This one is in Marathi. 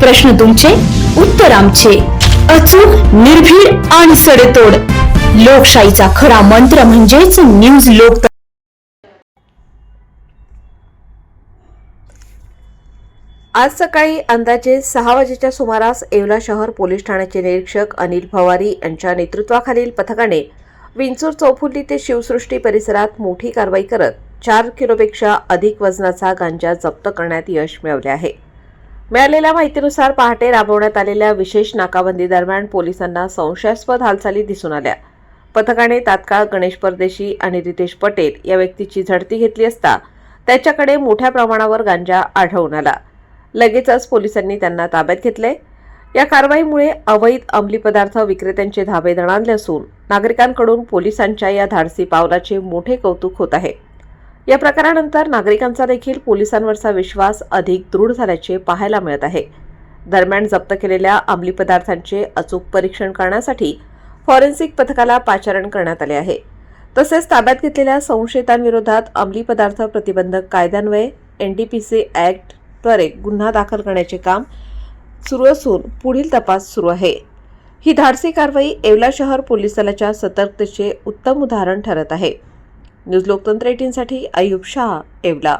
प्रश्न तुमचे उत्तर आमचे. अचूक निर्भीड आणि सडेतोड. लोकशाहीचा खरा मंत्र म्हणजेच न्यूज लोक आज सकाळी अंदाजे सहा वाजेच्या सुमारास येवला शहर पोलीस ठाण्याचे निरीक्षक अनिल पवारी यांच्या नेतृत्वाखालील पथकाने विंचूर चौफुल्ली ते शिवसृष्टी परिसरात मोठी कारवाई करत चार किलोपेक्षा अधिक वजनाचा गांजा जप्त करण्यात यश मिळवले आहे. मिळालेल्या माहितीनुसार पहाटे राबवण्यात आलेल्या विशेष नाकाबंदी दरम्यान पोलिसांना संशयास्पद हालचाली दिसून आल्या. पथकाने तात्काळ गणेश परदेशी आणि रितेश पटेल या व्यक्तीची झडती घेतली असता त्याच्याकडे मोठ्या प्रमाणावर गांजा आढळून आला. लगेचच पोलिसांनी त्यांना ताब्यात घेतले. या कारवाईमुळे अवैध अंमली पदार्थ विक्रेत्यांचे धाबे दणाणले असून नागरिकांकडून पोलिसांच्या या धाडसी पावलाचे मोठे कौतुक होत आहे. या प्रकारानंतर नागरिकांचा देखील पोलिसांवरचा विश्वास अधिक दृढ झाल्याचे पाहायला मिळत आहे. दरम्यान जप्त केलेल्या अंमली पदार्थांचे अचूक परीक्षण करण्यासाठी फॉरेन्सिक पथकाला पाचारण करण्यात आले आहे. तसेच ताब्यात घेतलेल्या संशयितांविरोधात अंमली पदार्थ प्रतिबंधक कायद्यान्वये एनडीपीसी ॲक्टद्वारे गुन्हा दाखल करण्याचे काम सुरू असून पुढील तपास सुरू आहे. ही धाडसी कारवाई येवला शहर पोलीस दलाच्या सतर्कतेचे उत्तम उदाहरण ठरत आहे. न्यूज लोकतंत्र एटीनसाठी अयुब शाह येवला